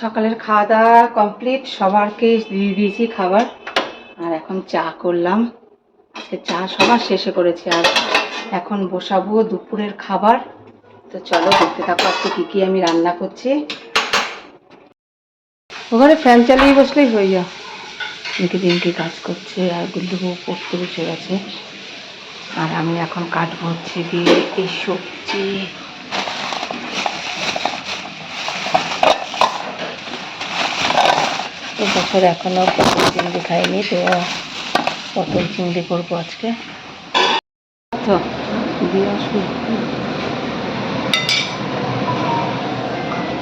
সকালের খাওয়া দাওয়া কমপ্লিট সবারকে দিয়ে দিয়েছি খাবার। আর এখন চা করলাম। আজকে চা সবার শেষে করেছি। আর এখন বসাবো দুপুরের খাবার। তো চলো দেখতে থাকো আজকে কী কী আমি রান্না করছি। ওখানে ফ্যান চালিয়ে বসলেই হয়ে যা দিনকে দিনকে কাজ করছে আর গুল্লু পড়তে বসে গেছে আর আমি এখন কাটবো হচ্ছে দিয়ে এই সবজি। তো বছর এখনও পটল চিংড়ি খাইনি, তো পটল চিংড়ি করব আজকে।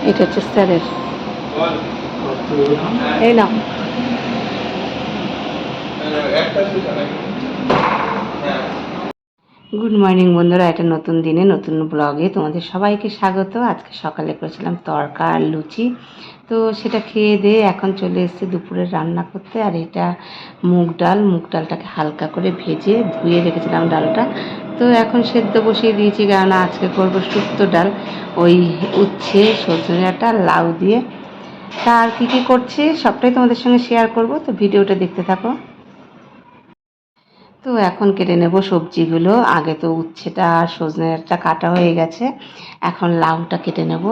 এটা হচ্ছে স্যারের। এই না গুড মর্নিং বন্ধুরা। এটা নতুন দিনে, নতুন ব্লগে তোমাদের সবাইকে স্বাগত। আজকে সকালে করেছিলাম তরকা আর লুচি। তো সেটা খেয়ে দিয়ে এখন চলে এসেছি দুপুরে রান্না করতে। আর এটা মুগ ডাল। মুগ ডালটাকে হালকা করে ভেজে ধুয়ে রেখেছিলাম ডালটা। তো এখন সেদ্ধ বসিয়ে দিয়েছি কেননা আজকে করব শুক্তো ডাল। ওই উচ্ছে, সজনে ডাঁটা লাউ দিয়ে। তা আর কী কী করছি, সবটাই তোমাদের সঙ্গে শেয়ার করব। তো ভিডিওটা দেখতে থাকো। তো এখন কেটে নেব সবজিগুলো। আগে তো উচ্ছেটা আর সজনেটা কাটা হয়ে গেছে। এখন লাউটা কেটে নেব।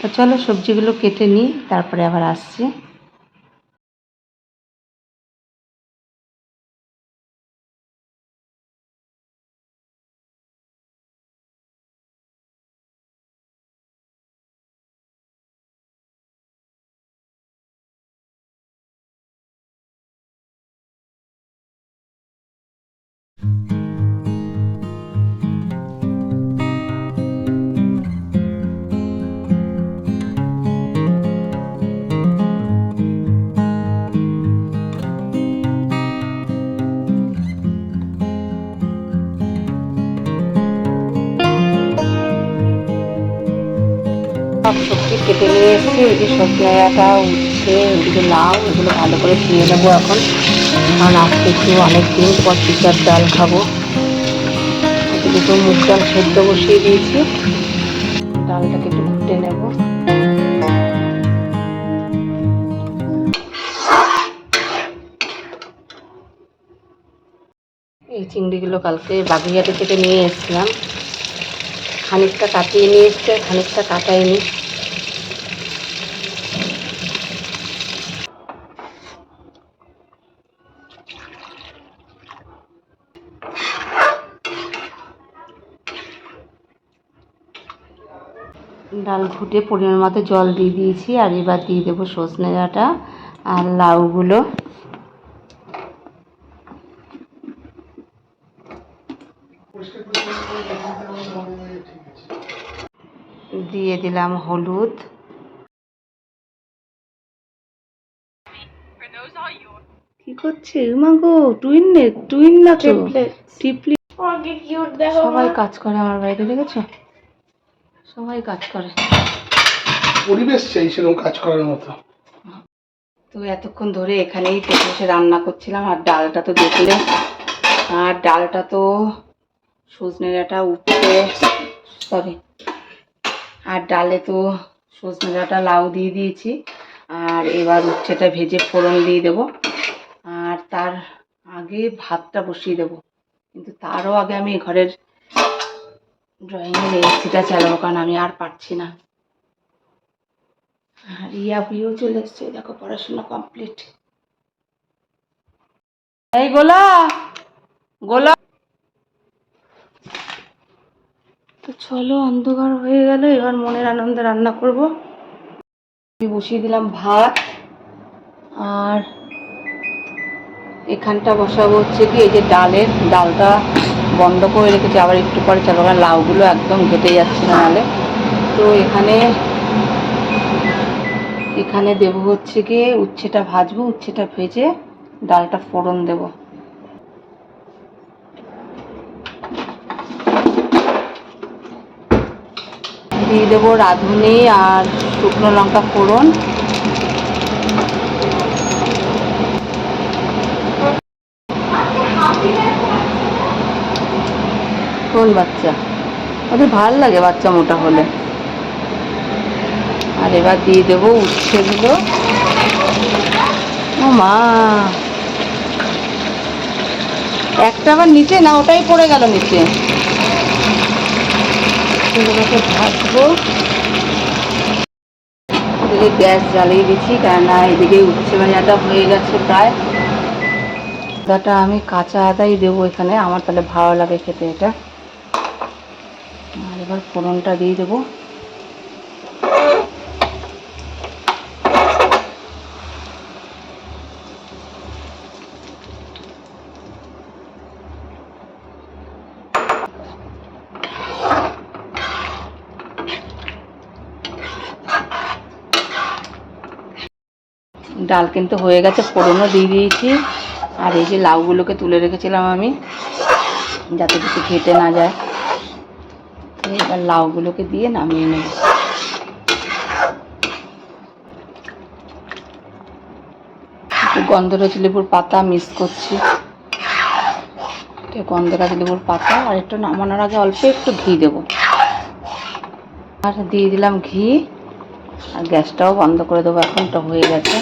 তো চলো সবজিগুলো কেটে নিই, তারপরে আবার আসছি। সব সবজি কেটে নিয়ে এসেছি যে সবজি ডাঁটা উচ্ছে ওদিকে লাউ, এগুলো ভালো করে ধুয়ে নেব এখন। কারণ আজকে একটু অনেক দিন পর চিচার ডাল খাব। এদিকে তো মুগ ডাল সেদ্ধ বসিয়ে দিয়েছি। ডালটাকে একটু ঘুটে নেব। এই চিংড়িগুলো কালকে বাগুইয়াটি থেকে নিয়ে এসেছিলাম। খানিকটা কাটিয়ে নিয়ে এসছে, খানিকটা কাটায়নি। ডাল ঘুটে পরিমাণ মতো জল দিয়ে দিয়েছি আর এবার দিয়ে দেবো সজনে ডাঁটা আর লাউগুলো। দিয়ে দিলাম হলুদ। কি করছে? মাগো টুইন নে টুইন না তো? টিপলি সবাই কাজ করে আমার বাড়িতে দেখেছ? সবাই কাজ করে। পরিবেশ চাই সেরকম কাজ করার মতো। তো এতক্ষণ ধরে এখানেই বসে রান্না করছিলাম আর ডালটা তো দেখলে। আর ডালটা তো সজনে ডাঁটা উঠছে সরি আর ডালে তো সজনে ডাঁটা লাউ দিয়ে দিয়েছি। আর এবার উচ্ছেটা ভেজে ফোড়ন দিয়ে দেবো। আর তার আগে ভাতটা বসিয়ে দেবো। কিন্তু তারও আগে আমি ঘরের ড্রয়িংয়ের এসিটা চালাবো কারণ আমি আর পারছি না। আর ইয়া বিয়েও চলে এসছে, দেখো পড়াশোনা কমপ্লিট এই গোলা গোলা। তো চলো, অন্ধকার হয়ে গেল, এবার মনের আনন্দে রান্না করব। বসিয়ে দিলাম ভাত, আর এখানটা বসাবো হচ্ছে কি, এই যে ডালের ডালটা বন্ধ করে রেখেছি, আবার একটু পরে চালাবো কারণ লাউগুলো একদম ঘেটে যাচ্ছে না নাহলে তো এখানে এখানে দেবো হচ্ছে গিয়ে উচ্ছেটা ভাজবো, উচ্ছেটা ভেজে ডালটা ফোড়ন দেবো। দিয়ে দেবো রাঁধুনি আর শুকনো লঙ্কা ফোড়ন। কোন বাচ্চা। ওদের ভালো লাগে বাচ্চা মোটা হলে। আর এবার দিয়ে দেবো উচ্ছে উচ্ছেগুলো ও মা। একটা আবার নিচে? না, ওটাই পড়ে গেল নিচে। ভাজবো। এদিকে গ্যাস জ্বালিয়ে দিচ্ছি, কেননা এদিকে উচ্ছে ভাজাটা হয়ে গেছে প্রায়। আদাটা আমি কাঁচা আদাই দেবো এখানে। আমার তাহলে ভালো লাগে খেতে এটা। আর এবার ফোড়নটা দিয়ে দেবো। ডাল কিন্তু হয়ে গেছে, ফোড়নও দিয়ে দিয়েছি। আর এই যে লাউগুলোকে তুলে রেখেছিলাম আমি, যাতে কিছু ঘেটে না যায়। এবার লাউগুলোকে দিয়ে নামিয়ে নেব। গন্ধরাজ লেবুর পাতা মিক্স করছি। গন্ধরাজ লেবুর পাতা আর একটু নামানোর আগে অল্প একটু ঘি দেবো। আর দিয়ে দিলাম ঘি। আর গ্যাসটাও বন্ধ করে দেবো, এখন তো হয়ে গেছে।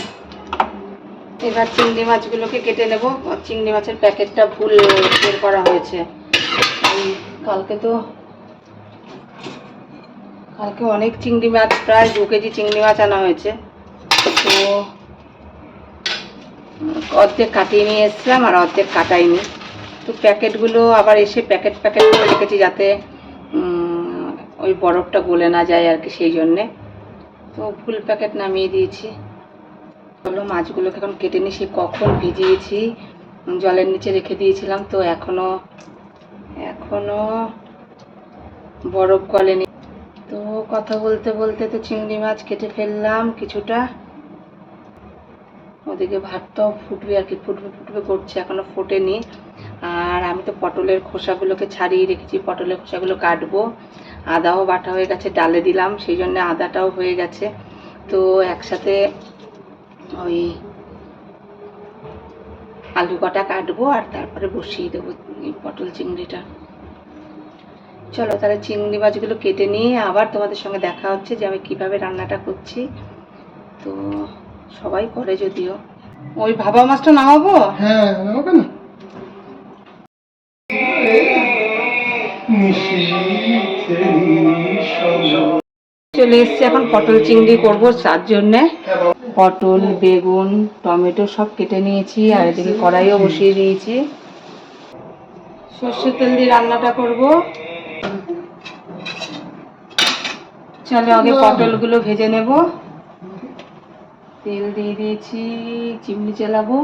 এবার চিংড়ি মাছগুলোকে কেটে নেব। চিংড়ি মাছের প্যাকেটটা ভুল বের করা হয়েছে। কালকে তো কালকে অনেক চিংড়ি মাছ, প্রায় দু কেজি চিংড়ি মাছ আনা হয়েছে। তো অর্ধেক কাটিয়ে নিয়ে এসেছিলাম আর অর্ধেক কাটাইনি। তো প্যাকেটগুলো আবার এসে প্যাকেট প্যাকেট করে রেখেছি যাতে ওই বরফটা গলে না যায় আর কি সেই জন্যে। তো ফুল প্যাকেট নামিয়ে দিয়েছি। হলো মাছগুলোকে এখন কেটে নিয়ে সে কখন ভিজিয়েছি, জলের নিচে রেখে দিয়েছিলাম, তো এখনও এখনও বরফ গলেনি। তো কথা বলতে বলতে তো চিংড়ি মাছ কেটে ফেললাম কিছুটা। ওদিকে ভাতটাও ফুটবে আর কি, ফুটবে ফুটবে করছে, এখনও ফোটেনি। আর আমি তো পটলের খোসাগুলোকে ছাড়িয়ে রেখেছি, পটলের খোসাগুলো কাটবো। আদাও বাটা হয়ে গেছে, ডালে দিলাম, সেই জন্য আদাটাও হয়ে গেছে। তো একসাথে ওই আলু কটা কাটবো আর তারপরে বসিয়ে দেবো পটল চিংড়িটা। চলো তাহলে চিংড়ি মাছগুলো কেটে নিয়ে আবার তোমাদের সঙ্গে দেখা হচ্ছে যে আমি কীভাবে রান্নাটা করছি। তো সবাই করে যদিও। ওই ভাবা মাছটা নামাবো? হ্যাঁ না চলে এসছি এখন পটল চিংড়ি করব তার জন্যে। পটল বেগুন টমেটো সব কেটে নিয়েছি আর এদিকে কড়াইও বসিয়ে দিয়েছি। সর্ষের তেল দিয়ে রান্নাটা করব। চলো আগে পটলগুলো ভেজে নেব। তেল দিয়ে দিয়েছি চিমনি চালাবো।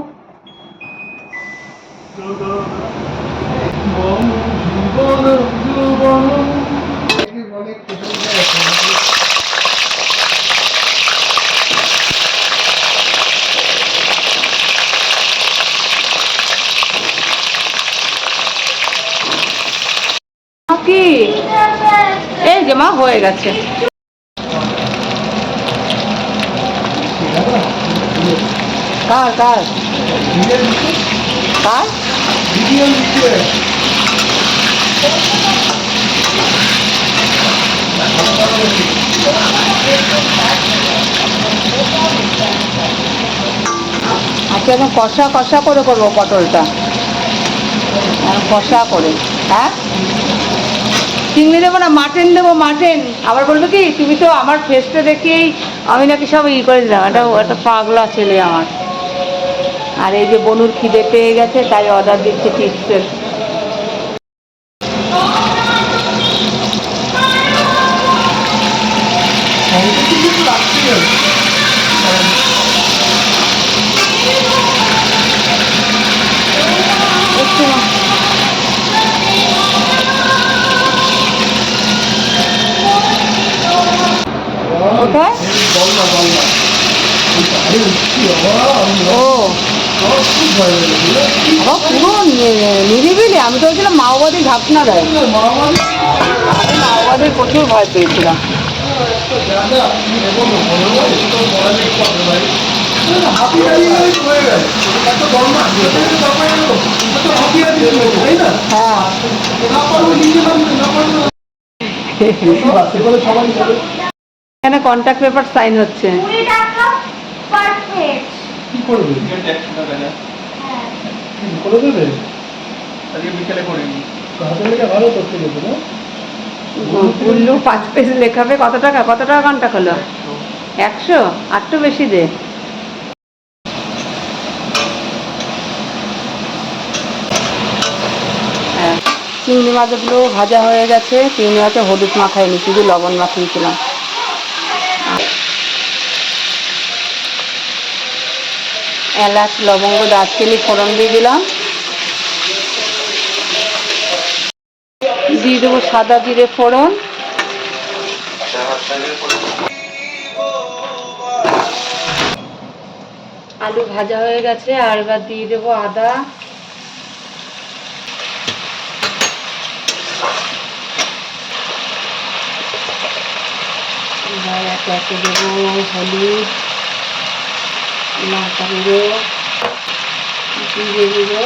কি? এই যে মা হয়ে গেছে। কার কার? কার? আচ্ছা এখন কষা কষা করে করব পটলটা। হ্যাঁ, কষা করে। হ্যাঁ? চিংড়ি দেবো না মাটন দেবো মাটন। আবার বলবে কি তুমি তো আমার ফেসটা দেখেই আমি নাকি সব ই করে দিলাম। এটা একটা পাগলা ছেলে আমার। আর এই যে বনুর খিদে পেয়ে গেছে তাই অর্ডার দিচ্ছে। কোথায়? ও। আবার পুরো নিরিবিলি। আমি তো বলছিলাম মাওবাদী ঝাপনা দেয়। আমি মাওবাদীর প্রচুর ভয় পেয়েছিলাম। হ্যাঁ। এখানে কন্ট্যাক্ট পেপার সাইন হচ্ছে। কি করবে হ্যাঁ করে দেবে? আজকে বিকেলে করিনি হাতে লেগে ভালো করতে দেবে না? গুল্লু পাঁচ পেজ লেখাবে। কত টাকা? কত টাকা হলো একশো? আর তো বেশি দে। হ্যাঁ চিংড়ি মাছগুলো ভাজা হয়ে গেছে। চিংড়ি মাছে হলুদ মাখাইনি শুধু লবণ মাখিয়েছিলাম। এলাচ, লবঙ্গ, দারচিনি ফোড়ন দিয়ে দিলাম। দিয়ে দেবো সাদা জিরে ফোড়ন। আলু ভাজা হয়ে গেছে, আর এবার দিয়ে দেবো আদা। এবার একে একে দেবো হলুদ। লঙ্কা গুঁড়ো জিরে গুঁড়ো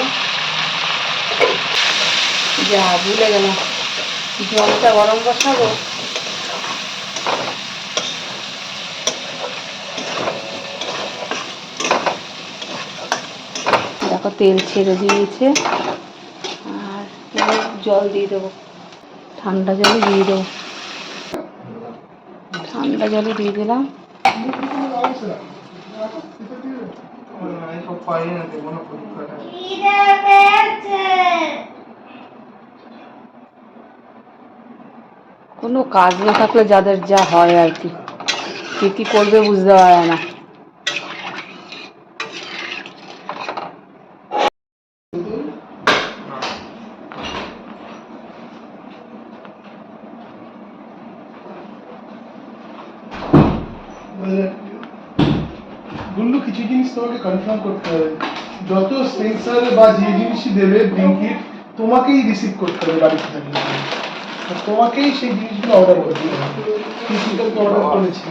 যা ভুলে গেলাম জলটা গরম বসাবো দেখো তেল ছেড়ে দিয়েছে আর জল দিয়ে দেবো ঠান্ডা জলে দিয়ে দেবো ঠান্ডা জলে দিয়ে দিলাম সব পাই না দেবো না পরীক্ষাটা। কোনো কাজ না থাকলে যাদের যা হয় আর কি। কে কি করবে বুঝতে পারে না। মানে গুল্লু কিছু জিনিস তোমাকে কনফার্ম করতে হবে। যত সেন্সার বা যে জিনিসই দেবে ব্লিঙ্কিট তোমাকেই রিসিভ করতে হবে বাড়িতে থাকলে। তোমাকেই সেই জিনিসগুলো অর্ডার করতে হবে। ফিজিক্যালকে অর্ডার করেছি।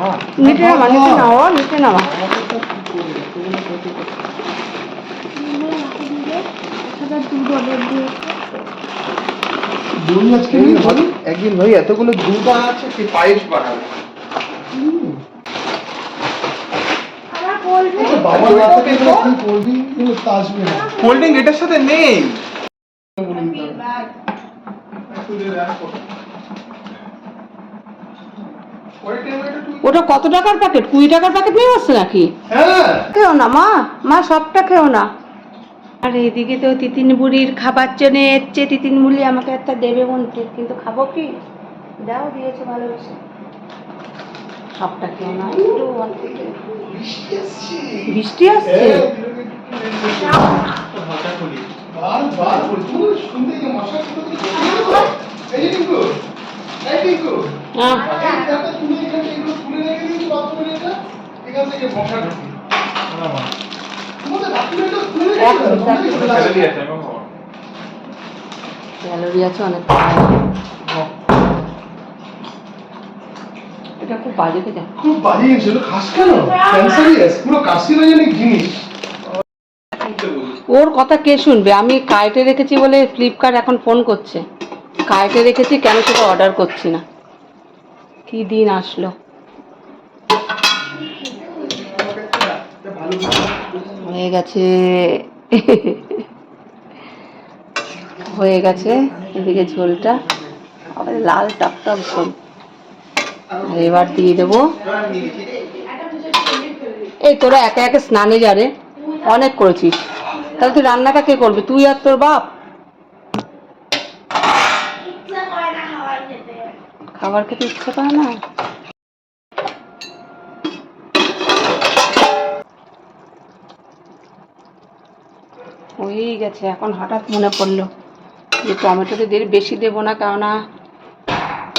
মা নিচে নামা নিচে নামা নিচে নামা। দই আজকে একদিন ভাই এতগুলো দুধ আছে সে পায়েস বানাবে আমার বলবে বাবা না থাকে এগুলো তুই করবি কিন্তু তা আসবে না। কোল্ড ড্রিঙ্ক এটার সাথে নেই। ওটা কত টাকার প্যাকেট কুড়ি টাকার প্যাকেট নিয়ে আসছে নাকি? হ্যাঁ। খেও না মা। মা সবটা খেও না। আর এদিকে তো তিতিন বুড়ির খাবার জন্য এসছে। তিতিন বুড়ি আমাকে একটা দেবে বলতে কিন্তু খাব কি? দাও দিয়েছে ভালোবেসে। সবটা খেও না। একটু বৃষ্টি আসছে। হ্যাঁ। ক্যালোরি আছে অনেক এটা খুব বাজে খেতে খুব বাজে জিনিস এগুলো খাস কেন? ক্যান্সারিয়াস পুরো কার্সিনোজেনিক জিনিস। ওর কথা কে শুনবে? আমি কাইটে রেখেছি বলে ফ্লিপকার্ট এখন ফোন করছে। কাইটে রেখেছি কেন সেটা অর্ডার করছি না। কি দিন আসলো? হয়ে গেছে। হয়ে গেছে। এদিকে ঝোলটা। আবার লাল টকটক ঝোল আর এবার দিয়ে দেবো। এই তোরা একে একে স্নানে যা রে, অনেক করেছিস। তাহলে তুই রান্নাটা কে করবে, তুই আর তোর বাপ? খাবার খেতে ইচ্ছে করে না? হয়েই গেছে, এখন হঠাৎ মনে পড়ল যে টমেটো তো দের বেশি দেবো না, কেননা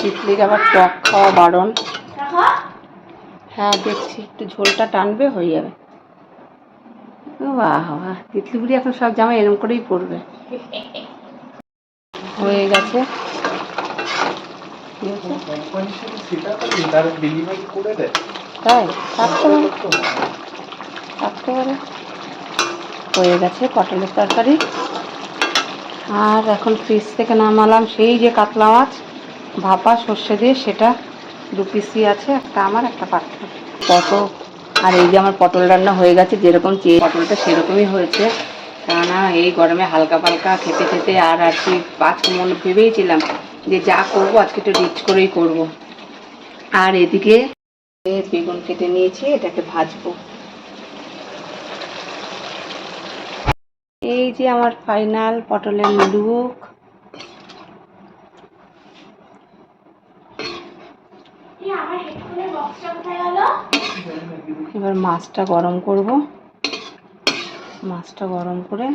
তিতলির আবার টক খাওয়া বারণ। হ্যাঁ দেখছি একটু ঝোলটা টানবে হয়ে যাবে। বাহ বাহ তিতলি বুড়ি এখন সব জামা এরম করেই পরবে। হয়ে গেছে। তাই? থাকতে পারে হয়ে গেছে পটলের তরকারি। আর এখন ফ্রিজ থেকে নামালাম সেই যে কাতলা মাছ। ভাপা, সর্ষে দিয়ে সেটা দু পিসি আছে, একটা আমার, একটা পাত্র পটল। আর এই যে আমার পটল রান্না হয়ে গেছে, যেরকম চেয়ে পটলটা সেরকমই হয়েছে। কেননা এই গরমে হালকা পালকা খেতে খেতে আর আর কি পাঁচ মনে ভেবেইছিলাম যে যা করব, আজকে একটু রিচ করেই করব। আর এদিকে বেগুন কেটে নিয়েছি, এটাকে ভাজবো। এই যে আমার ফাইনাল পটলের লুক এই আমার হেডফোনের বক্সটা কোথায় গেল এবার মাছটা গরম করব। মাছটা গরম করে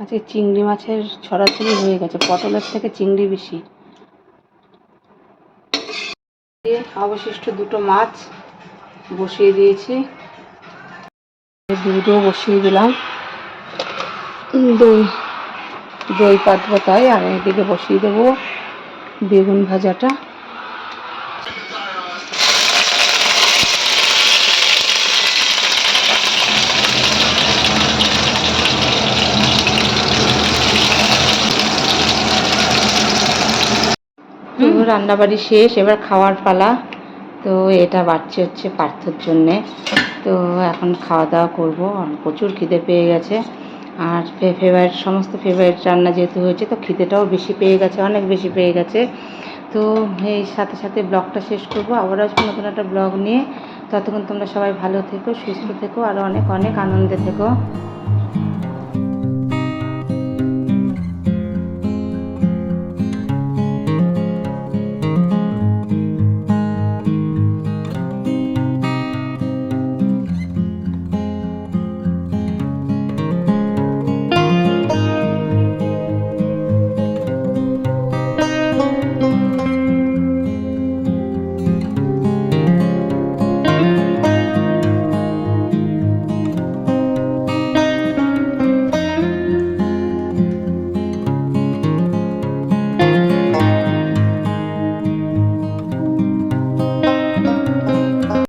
আজকে চিংড়ি মাছের ছড়াছড়ি হয়ে গেছে। পটলের থেকে চিংড়ি বেশি। অবশিষ্ট দুটো মাছ বসিয়ে দিয়েছি। দুধও বসিয়ে দিলাম। দই। দই পাতবো তাই আর এদিকে বসিয়ে দেবো বেগুন ভাজাটা। তো রান্নাবাড়ি শেষ এবার খাওয়ার পালা। তো এটা বাড়ছে হচ্ছে পার্থর জন্যে। তো এখন খাওয়া দাওয়া করব প্রচুর খিদে পেয়ে গেছে। আর ফেভারিট সমস্ত ফেভারিট রান্না যেহেতু হয়েছে, তো খিদেটাও বেশি পেয়ে গেছে, অনেক বেশি পেয়ে গেছে। তো এই সাথে সাথে ব্লগটা শেষ করব। আবার আসব নতুন একটা ব্লগ নিয়ে। ততক্ষণ তোমরা সবাই ভালো থেকো, সুস্থ থেকো, আর অনেক অনেক আনন্দে থেকো।